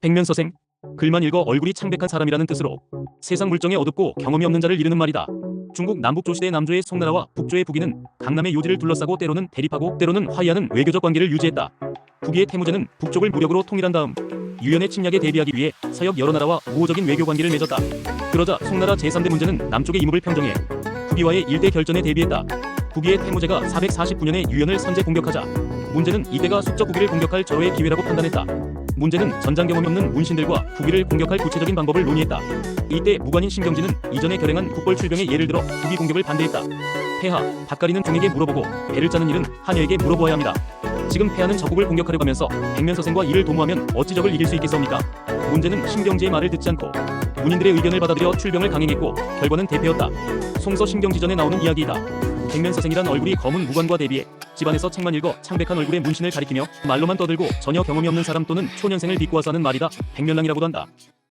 백면서생 글만 읽어 얼굴이 창백한 사람이라는 뜻으로 세상 물정에 어둡고 경험이 없는 자를 이르는 말이다. 중국 남북 조시대 남조의 송나라와 북조의 북이는 강남의 요지를 둘러싸고 때로는 대립하고 때로는 화해하는 외교적 관계를 유지했다. 북이의 태무제는 북쪽을 무력으로 통일한 다음 유연의 침략에 대비하기 위해 서역 여러 나라와 우호적인 외교 관계를 맺었다. 그러자 송나라 제3대 문제는 남쪽의 이목을 평정해 북이와의 일대 결전에 대비했다. 북이의 태무제가 449년에 유연을 선제 공격하자 문제는 이때가 숙적 북이를 공격할 절호의 기회라고 판단했다. 문제는 전장 경험이 없는 문신들과 북이를 공격할 구체적인 방법을 논의했다. 이때 무관인 신경진은 이전에 결행한 국벌 출병의 예를 들어 북이 공격을 반대했다. 폐하, 밭가리는 종에게 물어보고 배를 짜는 일은 하녀에게 물어보아야 합니다. 지금 폐하는 적국을 공격하려고 하면서 백면서생과 이를 도모하면 어찌 적을 이길 수 있겠습니까? 문제는 신경지의 말을 듣지 않고 문인들의 의견을 받아들여 출병을 강행했고 결과는 대패였다. 송서 신경지전에 나오는 이야기이다. 백면서생이란 얼굴이 검은 무관과 대비해 집안에서 책만 읽어 창백한 얼굴의 문신을 가리키며 말로만 떠들고 전혀 경험이 없는 사람 또는 초년생을 비꼬아서 하는 말이다. 백면랑이라고도 한다.